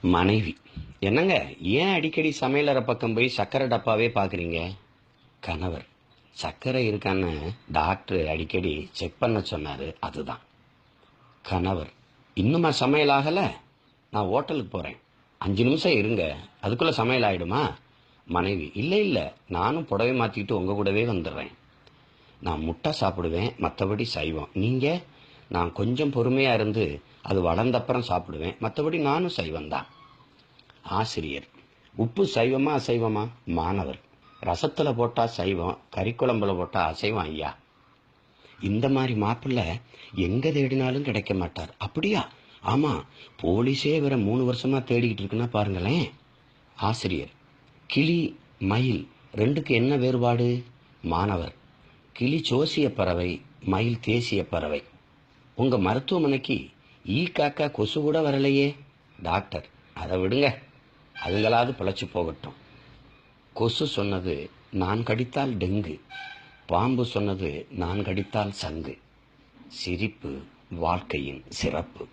மனைவி. என்னங்க ஏன் அடிக்கடி சமையலறை பக்கம் போய் சக்கரை டப்பாவே பார்க்குறீங்க கணவர். சர்க்கரை இருக்கான்னு டாக்டர் அடிக்கடி செக் பண்ண சொன்னார் அதுதான். கணவர். இன்னுமா சமையல் ஆகலை? நான் ஹோட்டலுக்கு போகிறேன் அஞ்சு நிமிஷம் இருங்க அதுக்குள்ளே சமையல் ஆகிடுமா மனைவி இல்லை இல்லை நானும் புடவை மாற்றிக்கிட்டு உங்கள் கூடவே வந்துடுறேன். நான் முட்டை சாப்பிடுவேன் மற்றபடி சைவம். நீங்கள் நான் கொஞ்சம் பொறுமையாக இருந்து அது வளர்ந்தப்புறம் சாப்பிடுவேன். மற்றபடி நானும் சைவந்தான் ஆசிரியர். உப்பு சைவமா அசைவமா? மாணவர். ரசத்தில் போட்டால் சைவம் கறிக்குழம்புல போட்டால் அசைவம் ஐயா. இந்த மாதிரி மாப்பிள்ளை எங்கே தேடினாலும் கிடைக்க மாட்டார். அப்படியா? ஆமாம் போலீஸே இவரை மூணு வருஷமாக தேடிக்கிட்டு இருக்குன்னா பாருங்களேன். ஆசிரியர். கிளி மயில் ரெண்டுக்கு என்ன வேறுபாடு? மாணவர். கிளி சோசிய பறவை மயில் தேசிய பறவை. உங்க மருத்துவமனைக்கு ஈ காக்கா கொசு கூட வரலையே. டாக்டர் அதை விடுங்க. அதுங்களாவது பிழைச்சி போகட்டும். கொசு சொன்னது நான் கடித்தால் டெங்கு. பாம்பு சொன்னது நான் கடித்தால் சங்கு. சிரிப்பு வாழ்க்கையின் சிறப்பு.